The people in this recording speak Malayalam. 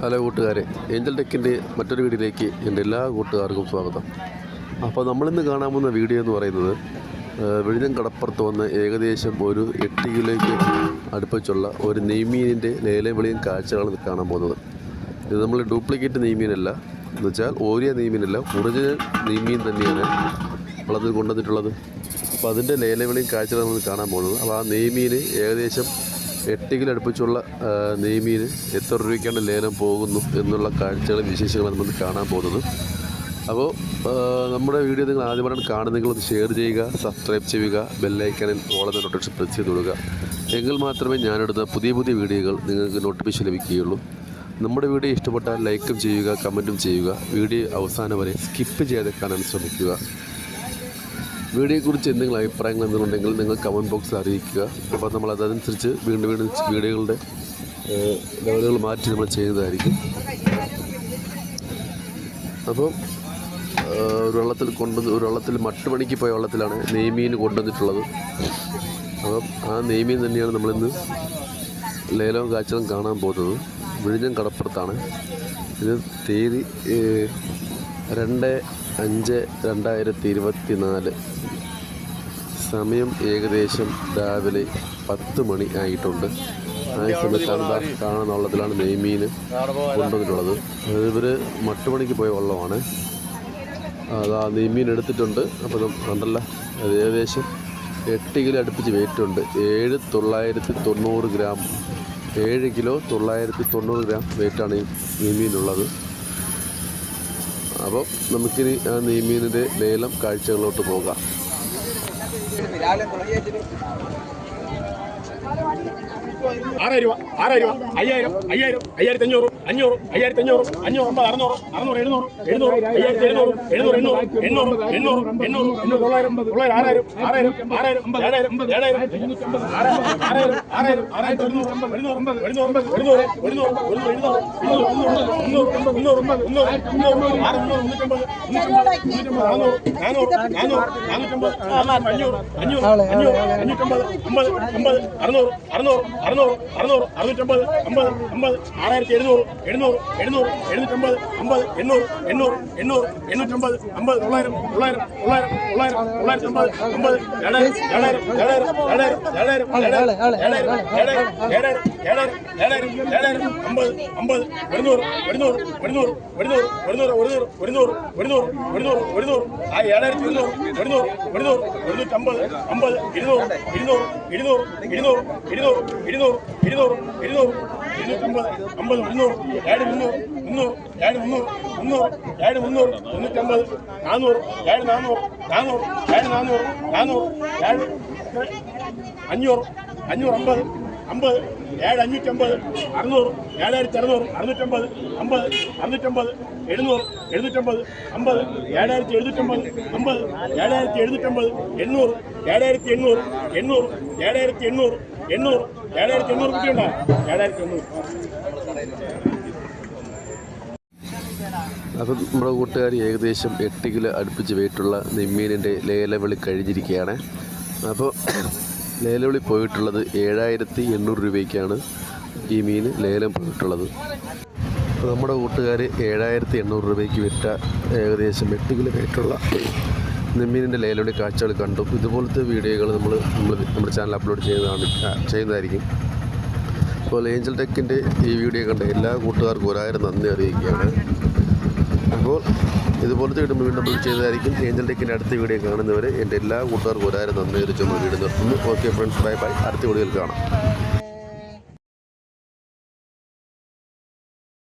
ഹലോ കൂട്ടുകാരെ. ഏഞ്ചൽ ടെക്കിന്റെ മറ്റൊരു വീഡിയോയിലേക്ക് എന്റെ എല്ലാ കൂട്ടുകാർക്കും സ്വാഗതം. അപ്പോൾ നമ്മളിന്ന് കാണാൻ പോകുന്ന വീഡിയോ എന്ന് പറയുന്നത് വിഴിഞ്ഞം കടപ്പുറത്ത് വന്ന് ഏകദേശം ഒരു എട്ട് കിലോയ്ക്ക് അടുപ്പിച്ചുള്ള ഒരു നെയ്മീനിന്റെ ലേലം വെളിയും കാഴ്ചകളാണ് കാണാൻ പോകുന്നത്. ഇത് നമ്മൾ ഡ്യൂപ്ലിക്കേറ്റ് നെയ്മീനല്ല. എന്ന് വെച്ചാൽ ഓരിയ നെയ്മീനല്ല ഒറിജിനൽ നെയ്മീൻ തന്നെയാണ് നമ്മളത് കൊണ്ടുവന്നിട്ടുള്ളത്. അപ്പോൾ അതിന്റെ ലേലവിളിയും കാഴ്ചകളാണ് കാണാൻ പോകുന്നത്. അപ്പോൾ ആ നെയ്മീന് ഏകദേശം എട്ട് കിലോ അടുപ്പിച്ചുള്ള നെയ്മീന് എത്ര രൂപയ്ക്കാണ് ലേലം പോകുന്നു എന്നുള്ള കാഴ്ചകൾ വിശേഷങ്ങളാണ് നമ്മൾ കാണാൻ പോകുന്നത്. അപ്പോൾ നമ്മുടെ വീഡിയോ നിങ്ങൾ ആദ്യമായിട്ട് കാണുന്നെങ്കിൽ ഒന്ന് ഷെയർ ചെയ്യുക സബ്സ്ക്രൈബ് ചെയ്യുക ബെല്ലൈക്കണിൽ ഓളത്തെ നോട്ടിഫിക്കേഷൻ പ്രസ് ചെയ്ത് കൊടുക്കുക എങ്കിൽ മാത്രമേ ഞാനെടുത്ത പുതിയ പുതിയ വീഡിയോകൾ നിങ്ങൾക്ക് നോട്ടിഫിക്കേഷൻ ലഭിക്കുകയുള്ളൂ. നമ്മുടെ വീഡിയോ ഇഷ്ടപ്പെട്ടാൽ ലൈക്കും ചെയ്യുക കമന്റും ചെയ്യുക. വീഡിയോ അവസാനം വരെ സ്കിപ്പ് ചെയ്യാതെ കാണാൻ ശ്രമിക്കുക. വീഡിയോയെക്കുറിച്ച് എന്തെങ്കിലും അഭിപ്രായങ്ങൾ എന്തെങ്കിലും നിങ്ങൾ കമന്റ് ബോക്സിൽ അറിയിക്കുക. അപ്പോൾ നമ്മൾ അതനുസരിച്ച് വീണ്ടും വീണ്ടും വീഡിയോകളുടെ ലെവലുകൾ മാറ്റി നമ്മൾ ചെയ്യുന്നതായിരിക്കും. അപ്പം ഒരു വെള്ളത്തിൽ കൊണ്ടുവന്ന് ഒരു വെള്ളത്തിൽ മട്ടുപണിക്ക് പോയ വെള്ളത്തിലാണ് നെയ്മീൻ കൊണ്ടുവന്നിട്ടുള്ളത്. അപ്പം ആ നെയ്മീൻ തന്നെയാണ് നമ്മളിന്ന് ലേലവും കാഴ്ചകളും കാണാൻ പോകുന്നത്. വിഴിഞ്ഞം കടപ്പുറത്താണ്. ഇത് തീയതി രണ്ട് അഞ്ച് രണ്ടായിരത്തി ഇരുപത്തി നാല് സമയം ഏകദേശം രാവിലെ പത്ത് മണി ആയിട്ടുണ്ട്. ആ സമയത്താണ് കാണുന്ന വള്ളത്തിലാണ് നെയ്മീൻ കൊണ്ടുവന്നിട്ടുള്ളത്. ഇവർ മട്ടുപണിക്ക് പോയ വള്ളമാണ്. അതാ നെയ്മീൻ എടുത്തിട്ടുണ്ട്. അപ്പം ഉണ്ടല്ല അത് ഏകദേശം എട്ട് കിലോ അടുപ്പിച്ച് വെയിറ്റുണ്ട് ഏഴ് തൊള്ളായിരത്തി തൊണ്ണൂറ് ഗ്രാം. ഏഴ് കിലോ തൊള്ളായിരത്തി തൊണ്ണൂറ് ഗ്രാം വെയിറ്റാണ് ഈ നെയ്മീനുള്ളത്. അപ്പോൾ നമുക്കിനി ആ നെയ്മീനിന്റെ ലേലം കാഴ്ചകളിലോട്ട് പോകാം. ആറായിരം രൂപ ആറായിരം രൂപ അയ്യായിരം അയ്യായിരം അയ്യായിരത്തി അഞ്ഞൂറ് അഞ്ഞൂറ് അയ്യായിരത്തി അഞ്ഞൂറ് അഞ്ഞൂറ് അമ്പത് അറുന്നൂറ് അറുന്നൂറ് എഴുന്നൂറ് എഴുന്നൂറ് അയ്യായിരത്തി എഴുന്നൂറ് എഴുന്നൂറ് എണ്ണൂറ് എണ്ണൂറ് എണ്ണൂറ് എണ്ണൂറ് എണ്ണൂറ് തൊള്ളായിരം തൊള്ളായിരം ആറായിരം ആറായിരം ആറായിരം ഏഴായിരം ഏഴായിരം ആറായിരം ആറായിരം ആറായിരം ആറായിരത്തി എഴുന്നൂറ് എഴുന്നൂറ് എഴുന്നൂറ് എഴുന്നൂറ് എഴുന്നൂറ് എഴുന്നൂറ് എഴുന്നൂറ് മുന്നൂറ് മുന്നൂറ് മുന്നൂറ് മുന്നൂറ് ആറ് മുന്നൂറ് മുന്നൂറ്റമ്പത് മുന്നൂറ്റമ്പത് നാനൂറ് നാനൂറ് നാനൂറ് നാനൂറ്റമ്പത് അഞ്ഞൂറ് അഞ്ഞൂറ് അഞ്ഞൂറ് അഞ്ഞൂറ്റമ്പത് അമ്പത് അമ്പത് അറുന്നൂറ് അറുന്നൂറ് അറുന്നൂറ് അറുന്നൂറ് അറുന്നൂറ്റമ്പത് അമ്പത് അമ്പത് ആറായിരത്തി എഴുന്നൂറ് എഴുന്നൂറ് എഴുന്നൂറ് എഴുന്നൂറ്റമ്പത് അമ്പത് എണ്ണൂറ് എണ്ണൂറ് എണ്ണൂറ് എണ്ണൂറ്റമ്പത് അമ്പത് തൊള്ളായിരം തൊള്ളായിരം തൊള്ളായിരം തൊള്ളായിരം തൊള്ളായിരത്തി അമ്പത് അമ്പത് ഏഴായിരം ഏഴായിരം ഏഴായിരം ഏഴായിരം ഏഴായിരം ഏഴായിരം ഏഴായിരം ഏഴായിരം ഏഴായിരം ഏഴായിരം അമ്പത് അമ്പത് ഒരുന്നൂറ് ഒരുന്നൂറ് ഒരുന്നൂറ് ഒരുന്നൂറ് ഒരുന്നൂറ് ഒരുന്നൂറ് ഒരുന്നൂറ് ഒരുന്നൂറ് ഒരുന്നൂറ് ഒരുന്നൂറ് ആ ഏഴായിരത്തി ഒരുന്നൂറ് ഒരുന്നൂറ് ഒരുന്നൂറ്റമ്പത് അമ്പത് ഇരുന്നൂറ് ഇരുന്നൂറ് ഇരുന്നൂറ് ഇരുന്നൂറ് ഇരുന്നൂറ് ഇരുന്നൂറ് ഇരുന്നൂറ് ഇരുന്നൂറ്. ഇരുന്നൂറ്റമ്പത് അമ്പത് മുന്നൂറ്. ഏഴ് മുന്നൂറ് മുന്നൂറ് ഏഴ് മുന്നൂറ് മുന്നൂറ് ഏഴ് മുന്നൂറ് മുന്നൂറ്റമ്പത് നാനൂറ് ഏഴ് നാനൂറ് നാനൂറ് ഏഴ് നാനൂറ് നാനൂറ് ഏഴ് അഞ്ഞൂറ് അഞ്ഞൂറ് അമ്പത് അമ്പത് ഏഴ് അഞ്ഞൂറ്റമ്പത് അറുന്നൂറ് ഏഴായിരത്തി അറുന്നൂറ് അറുന്നൂറ്റമ്പത് അമ്പത് അറുന്നൂറ്റമ്പത് എഴുന്നൂറ് എഴുന്നൂറ്റമ്പത് അമ്പത് ഏഴായിരത്തി എഴുന്നൂറ്റമ്പത് അമ്പത് ഏഴായിരത്തി എഴുന്നൂറ്റമ്പത് എണ്ണൂറ് ഏഴായിരത്തി എണ്ണൂറ് എണ്ണൂറ് ഏഴായിരത്തി എണ്ണൂറ് എണ്ണൂറ് ഏഴായിരത്തി എണ്ണൂറ് കുട്ടിയുണ്ടോ ഏഴായിരത്തി എണ്ണൂറ് അപ്പം നമ്മുടെ കൂട്ടുകാർ ഏകദേശം എട്ട് കിലോ അടുപ്പിച്ച് വെയിറ്റുള്ള നെമ്മീനിന്റെ ലേലവിളി കഴിഞ്ഞിരിക്കുകയാണ്. അപ്പോൾ ലേലവിളി പോയിട്ടുള്ളത് ഏഴായിരത്തി എണ്ണൂറ് രൂപയ്ക്കാണ് ഈ മീൻ ലേലം പോയിട്ടുള്ളത്. അപ്പോൾ നമ്മുടെ കൂട്ടുകാർ ഏഴായിരത്തി എണ്ണൂറ് രൂപയ്ക്ക് വിറ്റ ഏകദേശം എട്ട് കിലോ ആയിട്ടുള്ള നെമ്മീനിന്റെ ലേലവിളി കാഴ്ചകൾ കണ്ടു. ഇതുപോലത്തെ വീഡിയോകൾ നമ്മൾ നമ്മൾ നമ്മുടെ ചാനൽ അപ്ലോഡ് ചെയ്യുന്നതാണ് ചെയ്യുന്നതായിരിക്കും. അപ്പോൾ ഏഞ്ചൽ ടെക്കിന്റെ ഈ വീഡിയോ കണ്ട എല്ലാ കൂട്ടുകാർക്കും ഒരായിരം നന്ദി അറിയിക്കുകയാണ്. അപ്പോൾ ഇതുപോലത്തെ വീണ്ടും വീണ്ടും ചെയ്തതായിരിക്കും. ഏഞ്ചൽ ടെക്കിന്റെ അടുത്ത വീഡിയോ കാണുന്നവരെ എന്റെ എല്ലാ കൂട്ടുകാർക്കും ഒരാരും നന്ദി. ഒരു ചുമ വീട് നിർത്തുന്നു. ഓക്കെ ഫ്രണ്ട്സ് ബൈ ബൈ അടുത്ത വീഡിയോയിൽ കാണാം.